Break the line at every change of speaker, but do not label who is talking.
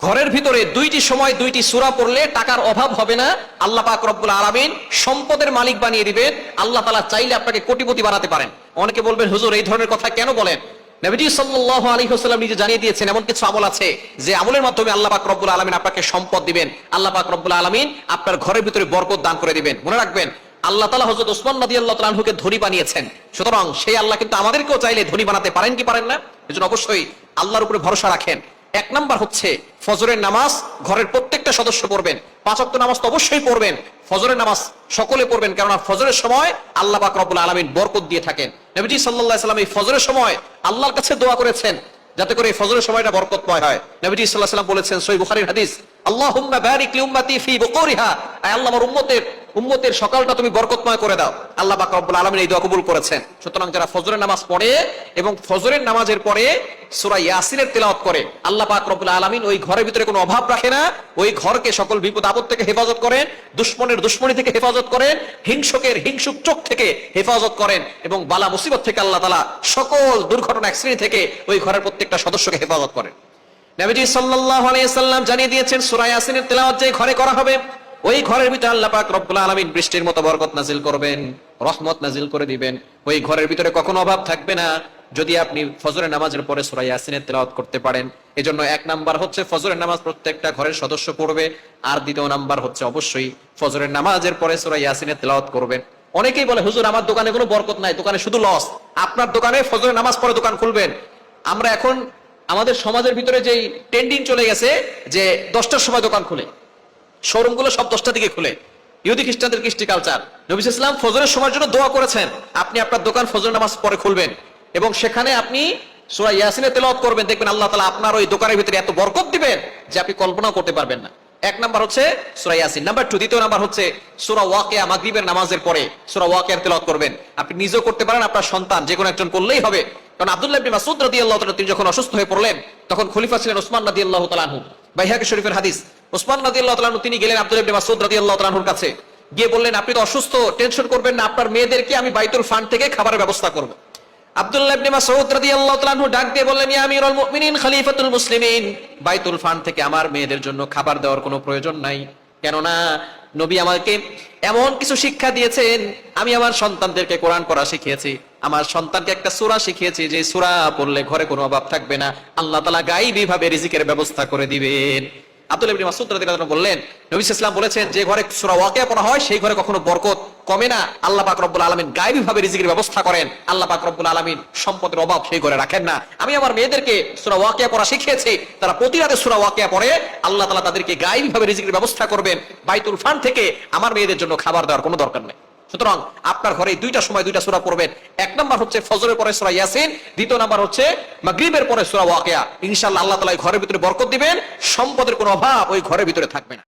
ঘরের ভিতরে দুইটি সময় দুইটি সূরা পড়লে টাকার অভাব হবে না। আল্লাহ পাক রব্বুল আলামিন সম্পদের মালিক বানিয়ে দিবেন। আল্লাহ তাআলা চাইলে আপনাকে কোটিপতি বানাতে পারেন। অনেকে বলবেন, হুজুর, এই ধরনের কথা কেন বলেন? নবীজি সাল্লাল্লাহু আলাইহি ওয়াসাল্লাম নিজে জানিয়ে দিয়েছেন, এমন কিছু আমল আছে যে আমলের মাধ্যমে আল্লাহ পাক রব্বুল আলামিন আপনাকে সম্পদ দিবেন। আল্লাহ পাক রব্বুল আলামিন আপনার ঘরের ভিতরে বরকত দান করে দিবেন। মনে রাখবেন, আল্লাহ তালা হজরত ওসমান নদী আল্লাহ তালাহুকে ধনী বানিয়েছেন। সুতরাং সেই আল্লাহ কিন্তু আমাদেরকেও চাইলে ধনী বানাতে পারেন কি পারেন না? এজন্য অবশ্যই আল্লাহর উপরে ভরসা রাখেন। এক নাম্বার হচ্ছে ফজরের নামাজ ঘরের প্রত্যেকটা সদস্য পড়বেন। পাঁচ ওয়াক্ত নামাজ তো অবশ্যই পড়বেন। ফজরের নামাজ সকলে পড়বেন, কেননা ফজরের সময় আল্লাহ পাক রব্বুল আলামিন বরকত দিয়ে থাকেন। নবীজি আলাইহি সাল্লাম এই ফজরের সময় আল্লাহর কাছে দোয়া করেছেন, যাতে করে এই ফজরের সময়টা বরকতময় হয়। নবীজি আলাইহি সাল্লাম বলেছেন, সহিহ বুখারীর হাদিস আল্লাহ সকালটা তুমি বরকতময় করে দাও। আল্লাহ পাক এই দোয়া কবুল করেছেন। সুতরাং যারা ফজরের নামাজ পড়ে এবং ফজরের নামাজের পরে সূরা ইয়াসিনের তেলাওয়াত করে। আল্লাহ পাক রব্বুল আলামিন ওই ঘরের ভিতরে কোনো অভাব রাখে না। ওই ঘরকে সকল বিপদ আপদ থেকে হেফাজত করেন, দুশ্মনের দুশ্মনী থেকে হেফাজত করেন, হিংসকের হিংসুক চোখ থেকে হেফাজত করেন এবং বালা মুসিবত থেকে আল্লাহ সকল দুর্ঘটনা থেকে ওই ঘরের প্রত্যেকটা সদস্যকে হেফাজত করেন। নবীজি জানিয়ে দিয়েছেন ইয়াসিনের যে ঘরে করা হবে, ওই ঘরের ভিতরে আল্লাহ পাক রব্বুল আলামিন বৃষ্টির মতো বরকত নাজিল করবেন, রহমত নাজিল করে দিবেন। ওই ঘরের ভিতরে কখনো অভাব থাকবে না। যদি আপনি ফজরের নামাজের পরে সূরা ইয়াসিনের তেলাওয়াত করতে পারেন, এজন্য এক নাম্বার হচ্ছে ফজরের নামাজ প্রত্যেকটা ঘরের সদস্য পড়বে, আর দ্বিতীয় নাম্বার হচ্ছে অবশ্যই ফজরের নামাজের পরে সূরা ইয়াসিনের তেলাওয়াত করবেন। অনেকেই বলে, হুজুর, আমার দোকানে কোনো বরকত নাই, দোকানে শুধু লস আপনার দোকানে ফজরের নামাজ পরে দোকান খুলবেন। আমরা এখন আমাদের সমাজের ভিতরে যেই ট্রেন্ডিং চলে গেছে, যে দশটার সময় দোকান খুলে শোরুমগুলো সব দশটা দিকে খুলে। ইহুদি খ্রিস্টানদের কৃষ্টি কালচার নবিস ইসলাম ফজরের সময়ের জন্য দোয়া করেছেন, আপনি আপনার দোকান ফজর নামাজ পরে খুলবেন। এবং সেখানে আপনি সুরা ইয়াসিনে তেলাওয়াত করবেন, দেখবেন আল্লাহ তাআলা আপনার ওই দোকানের ভিতরে এত বরকত দিবেন যে আপনি কল্পনাও করতে পারবেন না। এক নাম্বার হচ্ছে সুরা ইয়াসিন। নাম্বার টু দ্বিতীয় নাম্বার হচ্ছে সুরা ওয়াকিয়া, মাগরিবের নামাজের পরে সুরা ওয়াকিয়ার তেলাওয়াত করবেন। আপনি নিজেও করতে পারেন, আপনার সন্তান যে কোনো একজন করলেই হবে। কারণ আব্দুল্লাহ ইবনে মাসউদ রাদিয়াল্লাহু তাআলা তিনি যখন অসুস্থ হয়ে পড়লেন, তখন খলিফা ছিলেন ওসমান রাদিয়াল্লাহু তাআলা আনহু। বাইহাকি শরীফের হাদিস ওসমান রাদিয়াল্লাহু তাআলা তিনি গেলেন আব্দুল্লাহ ইবনে মাসউদ রাদিয়াল্লাহু তাআলা আনহুর কাছে। গিয়ে বললেন, আপনি তো অসুস্থ, টেনশন করবেন না, আপনার মেয়েদেরকে আমি বাইতুল ফান্ড থেকে খাবারের ব্যবস্থা করব। আব্দুল্লাহ ইবনে মাসউদ রাদিয়াল্লাহু ডাক দিয়ে বললেন, ইয়া আমিরুল মুমিনিন, খলিফাতুল মুসলিমিন। বাইতুল ফান্ড থেকে আমার মেয়েদের জন্য খাবার দেওয়ার কোনো প্রয়োজন নাই। কেননা, নবী আমাকে এমন কিছু শিক্ষা দিয়েছেন, আমি আমার সন্তানদেরকে কোরআন পড়া শিখিয়েছি। আমার সন্তানকে একটা সূরা শিখিয়েছি, যে সূরা পড়লে ঘরে কোনো অভাব থাকবে না। আল্লাহ তাআলা গাইবী ভাবে রিজিকের ব্যবস্থা করে দিবেন। আব্দুল ইবনে মাসউদ রাদিয়াল্লাহু বললেন, নবী ইসলাম বলেছেন, যে ঘরে সূরা ওয়াকিয়া পড়া হয়, সেই ঘরে কখনো বরকত কমে না। আল্লাহ পাক রব্বুল আলামিন গায়বী ভাবে রিজিকের ব্যবস্থা করেন। আল্লাহ পাক রব্বুল আলামিন সম্পদের অভাব সেই ঘরে রাখেন না। আমি আমার মেয়েদেরকে সূরা ওয়াকিয়া পড়া শিখিয়েছি। তারা প্রতি রাতে সূরা ওয়াকিয়া পড়ে। আল্লাহ তাআলা তাদেরকে গায়বী ভাবে রিজিকের ব্যবস্থা করবেন। বাইতুল ফান্ড থেকে আমার মেয়েদের জন্য খাবার দেওয়ার কোনো দরকার নেই। সুতরাং আপনার ঘরে দুইটা সময় দুইটা সুরা পড়বেন। এক নাম্বার হচ্ছে ফজরের পরে সূরা ইয়াসিন। দ্বিতীয় নাম্বার হচ্ছে মাগরিবের পরে সূরা ওয়াকিয়া। ইনশাআল্লাহ আল্লাহ তাআলা ঘরের ভিতরে বরকত দিবেন। সম্পদের কোনো অভাব ওই ঘরের ভিতরে থাকবে না।